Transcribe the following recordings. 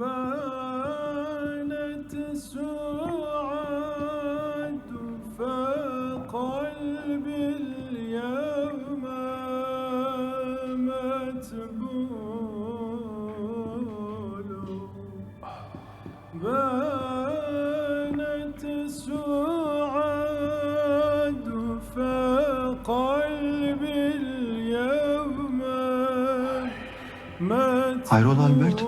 بانت سعاد فقلبي اليوم متبول بانت سعاد فقلبي اليوم Hayrola Albert?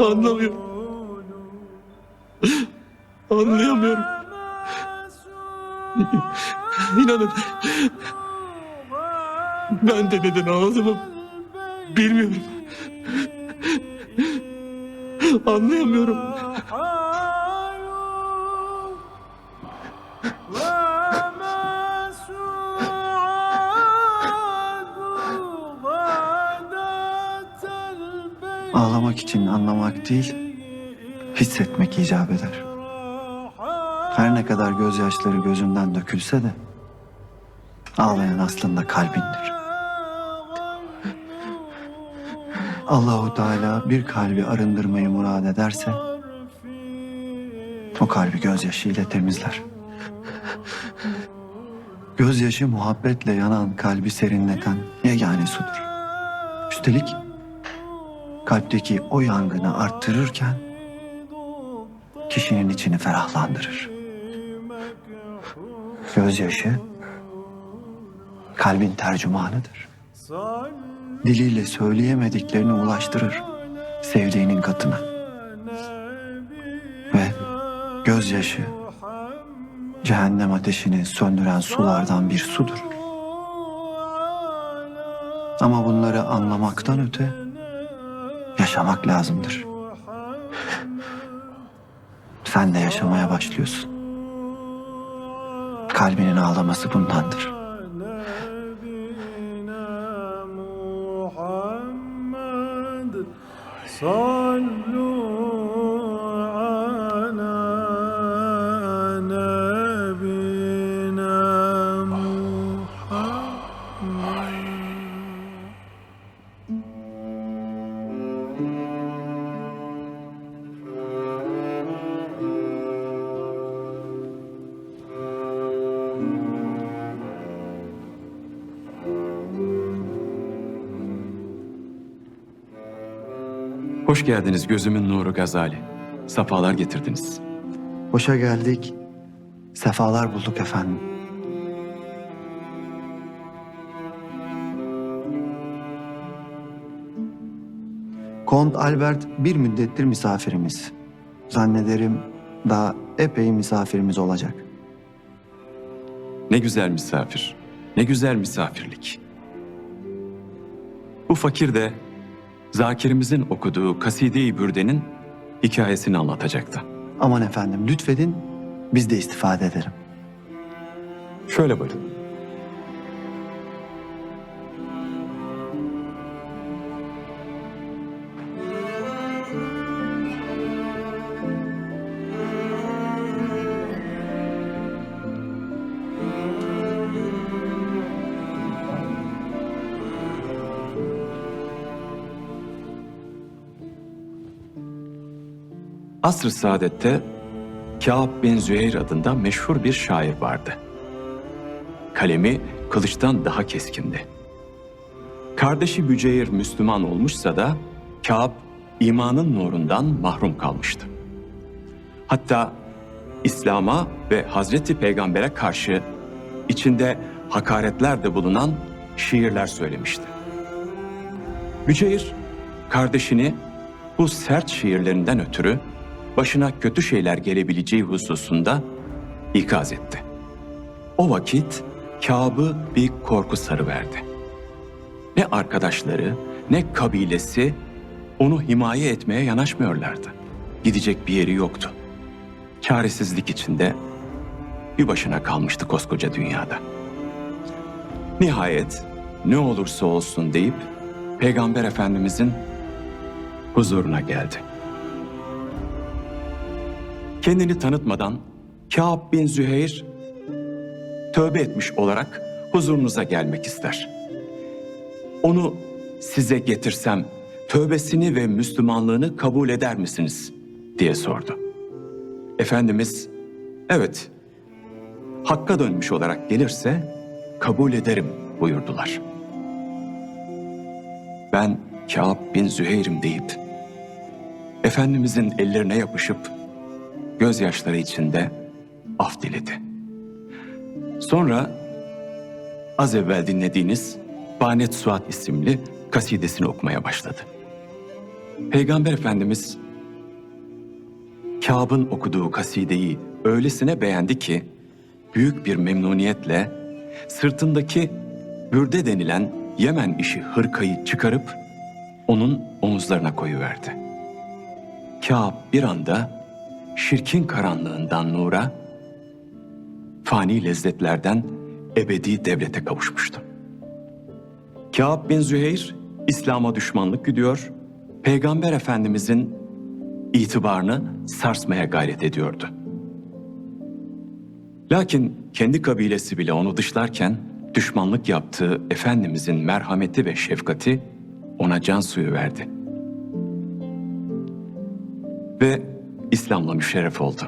Anlamıyorum. Anlayamıyorum. İnanın ben de neden ağladığımı bilmiyorum. Anlayamıyorum. Ağlamak için anlamak değil, hissetmek icap eder. Her ne kadar gözyaşları gözünden dökülse de ağlayan aslında kalbindir. Allahu Teala bir kalbi arındırmayı murad ederse o kalbi gözyaşıyla temizler. Gözyaşı muhabbetle yanan kalbi serinleten yegane sudur. Üstelik kalpteki o yangını arttırırken kişinin içini ferahlandırır. Gözyaşı kalbin tercümanıdır. Diliyle söyleyemediklerini ulaştırır sevdiğinin katına. Ve gözyaşı cehennem ateşini söndüren sulardan bir sudur. Ama bunları anlamaktan öte yaşamak lazımdır. Sen de yaşamaya başlıyorsun. Kalbinin ağlaması bundandır. صلوا Hoş geldiniz gözümün nuru Gazali. Safalar getirdiniz. Hoşa geldik. Sefalar bulduk efendim. Kont Albert bir müddettir misafirimiz. Zannederim daha epey misafirimiz olacak. Ne güzel misafir. Ne güzel misafirlik. Bu fakir de Zakir'imizin okuduğu Kaside-i Bürde'nin hikayesini anlatacaktı. Aman efendim lütfedin biz de istifade edelim. Şöyle buyurun. Asr-ı Saadet'te Kâb bin Züheyr adında meşhur bir şair vardı. Kalemi kılıçtan daha keskindi. Kardeşi Büceyr Müslüman olmuşsa da Kâb imanın nurundan mahrum kalmıştı. Hatta İslam'a ve Hazreti Peygamber'e karşı içinde hakaretler de bulunan şiirler söylemişti. Büceyr kardeşini bu sert şiirlerinden ötürü başına kötü şeyler gelebileceği hususunda ikaz etti. O vakit Kâb'ı bir korku sarıverdi. ne arkadaşları, ne kabilesi onu himaye etmeye yanaşmıyorlardı. Gidecek bir yeri yoktu. Çaresizlik içinde bir başına kalmıştı koskoca dünyada. Nihayet ne olursa olsun deyip Peygamber Efendimizin huzuruna geldi. Kendini tanıtmadan Kâb bin Züheyr tövbe etmiş olarak huzurunuza gelmek ister. Onu size getirsem tövbesini ve Müslümanlığını kabul eder misiniz diye sordu. Efendimiz evet Hakka dönmüş olarak gelirse kabul ederim buyurdular. Ben Kâb bin Züheyr'im deyip Efendimizin ellerine yapışıp gözyaşları içinde af diledi. Sonra az evvel dinlediğiniz Banet Suat isimli kasidesini okumaya başladı. Peygamber Efendimiz Kâb'ın okuduğu kasideyi öylesine beğendi ki büyük bir memnuniyetle sırtındaki bürde denilen Yemen işi hırkayı çıkarıp onun omuzlarına koyuverdi. Kâb bir anda şirkin karanlığından nura, fani lezzetlerden ebedi devlete kavuşmuştu. Kâb bin Züheyr İslam'a düşmanlık güdüyor, Peygamber Efendimizin itibarını sarsmaya gayret ediyordu. Lakin kendi kabilesi bile onu dışlarken düşmanlık yaptığı Efendimizin merhameti ve şefkati ona can suyu verdi. Ve İslam'la müşerref oldu.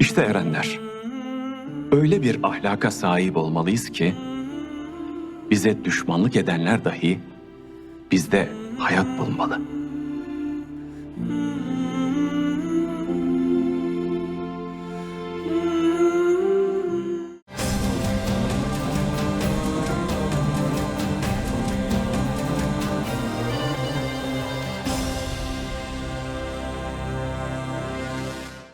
İşte erenler. Öyle bir ahlaka sahip olmalıyız ki bize düşmanlık edenler dahi bizde hayat bulmalı.''